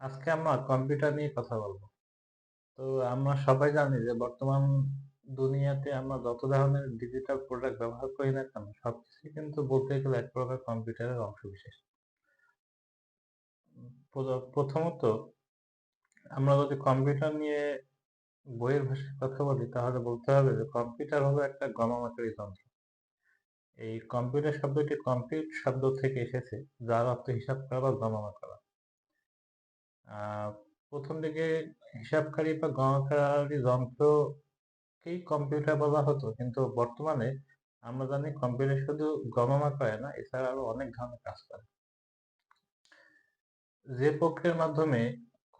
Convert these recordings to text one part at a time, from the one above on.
আজকে আমরা কম্পিউটার নিয়ে কথা বলব। তো আমরা সবাই জানি যে বর্তমান দুনিয়াতে আমরা যত ধরনের ডিজিটাল প্রোডাক্ট ব্যবহার করি না কেন, সবকিছু কিন্তু বলতে গেলে এক প্রকার কম্পিউটারের অংশবিশেষ। উম প্রদ প্রথমত আমরা যদি কম্পিউটার নিয়ে বইয়ের ভাষায় কথা বলি তাহলে বলতে হবে যে কম্পিউটার হলো একটা গণনাকারী যন্ত্র। এই কম্পিউটার শব্দটি কম্পিউট শব্দ থেকে এসেছে যার অর্থ হিসাব করা বা গণনা করা। প্রথম দিকে হিসাবকারী বা গণনাকারী যন্ত্রকেই কম্পিউটার বলা হতো। কিন্তু বর্তমানে আমরা জানি কম্পিউটার শুধু গণনা করে না, এছাড়া আরও অনেক ধরনের কাজ করে। যে প্রক্রিয়ার মাধ্যমে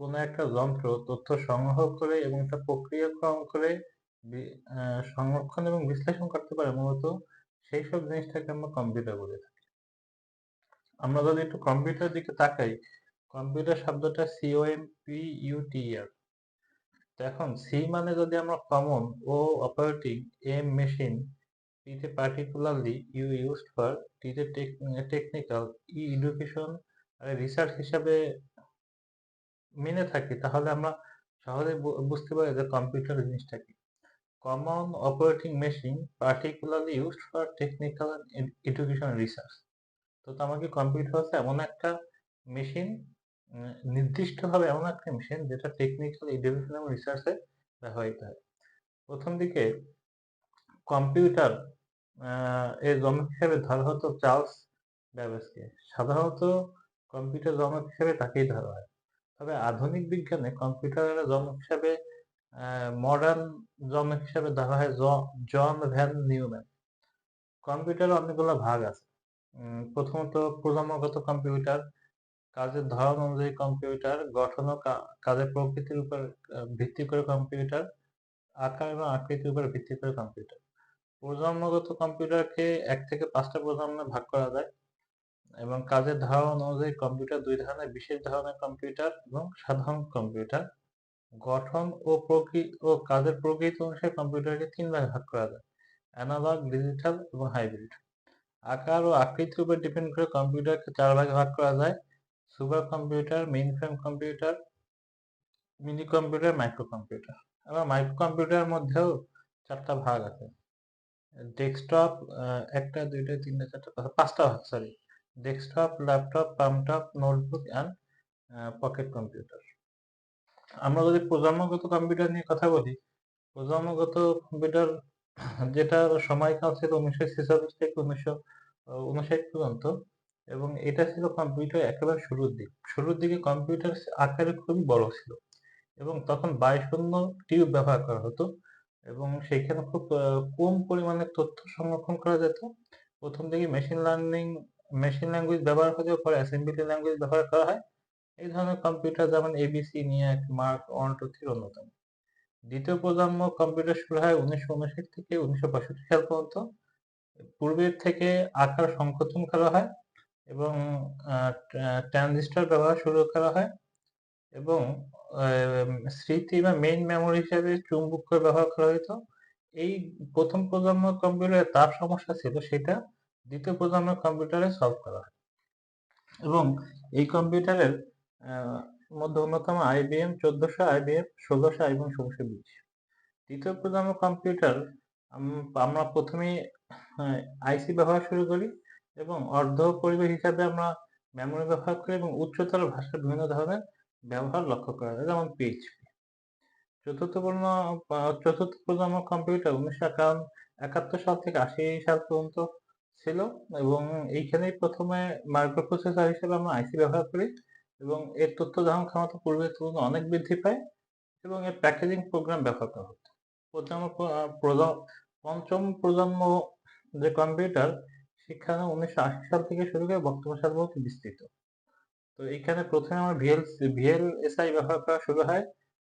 কোনো একটা যন্ত্র তথ্য সংগ্রহ করে এবং তা প্রক্রিয়াকরণ করে সংরক্ষণ এবং বিশ্লেষণ করতে পারে মূলত সেই সব জিনিসটাকে আমরা কম্পিউটার বলে থাকি। আমরা যদি একটু কম্পিউটার দিকে তাকাই, কম্পিউটার শব্দটা C-O-M-P-U-T-E-R তো এখন সি মানে যদি আমরা common, O operating, M machine, P তে particularly, U used for, T তে technical, E education R research হিসাবে মেনে থাকি তাহলে আমরা সহজেই বু বুঝতে পারি যে কম্পিউটার জিনিসটা কি। Common operating machine particularly used for technical education research. তো মানে কম্পিউটার হচ্ছে এমন একটা মেশিন নির্দিষ্টভাবে এমন একটা মেশিন যেটা টেকনিক্যাল এডুকেশন এবং রিসার্চে ব্যবহৃত হয়। প্রথম দিকে কম্পিউটার এর জনক হিসেবে ধরা হতো চার্লস ব্যাবেজকে। সাধারণত কম্পিউটার জনক হিসেবে তাকেই ধরা হয়। তবে আধুনিক বিজ্ঞানে কম্পিউটারের জনক হিসাবে মডার্ন জনক হিসাবে ধরা হয় জন ভ্যান নিউম্যান। কম্পিউটারের অনেকগুলো ভাগ আছে। প্রথমত প্রজন্মগত কম্পিউটার, কাজের ধরন অনুযায়ী কম্পিউটার, গঠন ও কাজের প্রকৃতির উপর ভিত্তি করে কম্পিউটার, আকার এবং আকৃতির উপর ভিত্তি করে কম্পিউটার। প্রজন্মগত কম্পিউটারকে এক থেকে পাঁচটা প্রজন্মে ভাগ করা যায় এবং কাজের ধরন অনুযায়ী কম্পিউটার দুই ধরনের বিশেষ ধরনের কম্পিউটার এবং সাধারণ কম্পিউটার। গঠন ও প্রকৃ ও কাজের প্রকৃতি অনুসারে কম্পিউটারকে তিন ভাগে ভাগ করা যায়। অ্যানালগ, ডিজিটাল এবং হাইব্রিড। আকার ও আকৃতির উপর ডিপেন্ড করে কম্পিউটারকে চার ভাগে ভাগ করা যায়। Super computer, mainframe computer, mini computer, micro computer. আবার মাইক্রো কম্পিউটারের মধ্যেও চারটা ভাগ আছে। ডেস্কটপ আ ১ টা, ২ টা, ৩ টা, ৪ টা, ৫ টা ভাগ sorry. Desktop, laptop, palmtop, notebook and pocket computer. আমরা যদি প্রজন্মগত কম্পিউটার নিয়ে কথা বলি, প্রজন্মগত কম্পিউটার যেটার সময়কাল ছিল ১৯৪৬ থেকে ১৯৫৯ পর্যন্ত এবং এটা ছিল কম্পিউটার একেবারে শুরুর দিক। শুরুর দিকে কম্পিউটার আকারে খুবই বড় ছিল এবং তখন ২২ শূন্য টিউব ব্যবহার করা হতো এবং সেখানে খুব কম পরিমাণে তথ্য সংরক্ষণ করা যেত। প্রথম দিকে মেশিন লার্নিং, মেশিন ল্যাঙ্গুয়েজ ব্যবহার হলেও পরে অ্যাসেম্বলি ল্যাঙ্গুয়েজ ব্যবহার করা হয়। এই ধরনের কম্পিউটার যেমন এবিসি, ENIAC, মার্ক 1, 2, 3 অন্যতম। দ্বিতীয় প্রজন্ম কম্পিউটার শুরু হয় ১৯৫৯ থেকে ১৯৬৫ সাল পর্যন্ত। পূর্বের থেকে আকার সংকোচন করা হয় এবং ট্রানজিস্টর ব্যবহার শুরু করা হয় এবং স্মৃতি বা মেইন মেমোরি হিসাবে চুম্বকীয় ব্যবহার করা হইতো। এই প্রথম প্রজন্ম কম্পিউটারে তার সমস্যা ছিল সেটা দ্বিতীয় প্রজন্মের কম্পিউটারে সলভ করা হয়। এবং এই কম্পিউটারের মধ্যে অন্যতম IBM ১৪০০, IBM ১৬০০ এবং ১৬২০। ৩য় প্রজন্ম কম্পিউটার আমরা ১ম এই আ আইসি ব্যবহার শুরু করি এবং অর্ধ পরিবেশ হিসাবে আমরা মেমোরি ব্যবহার করি এবং উচ্চতর ভাষার বিভিন্ন ধরনের ব্যবহার লক্ষ্য করা যায়, যেমন PHP। চতুর্থ পূর্ণ চতুর্থ প্রজন্মের কম্পিউটার ১৯৫১ সাল থেকে ৮০ সাল পর্যন্ত ছিল এবং এইখানেই ১ম এ মাইক্রোপ্রসেসর হিসেবে আমরা আইসি ব্যবহার করি এবং এর তথ্য ধারণ ক্ষমতা পূর্বের তুলনায় অনেক বৃদ্ধি পায় এবং এর প্যাকেজিং প্রোগ্রাম ব্যবহার করা হতো। প্রজন্ম ৫ম প্রজন্ম যে কম্পিউটার সেখানে ১৯৮০ সাল থেকে শুরু করে বর্তমান সাল পর্যন্ত বিস্তৃত। তো এইখানে ১ম এ আমরা ভিএলসি ভিএলএসআই ব্যবহার করা শুরু হয়।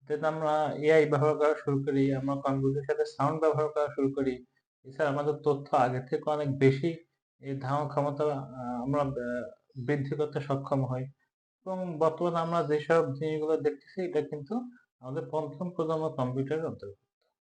দেন আমরা এআই ব্যবহার করা শুরু করি। আমরা কম্পিউটারের সাথে সাউন্ড ব্যবহার করা শুরু করি। এছাড়া আমাদের তথ্য আগের থেকে অনেক বেশি এই ধারণ ক্ষমতা আমরা বৃদ্ধি করতে সক্ষম হই এবং বর্তমানে আমরা যেসব জিনিসগুলো দেখতেছি, এটা কিন্তু আমাদের ৫ম প্রজন্মের কম্পিউটারের অন্তর্ভুক্ত।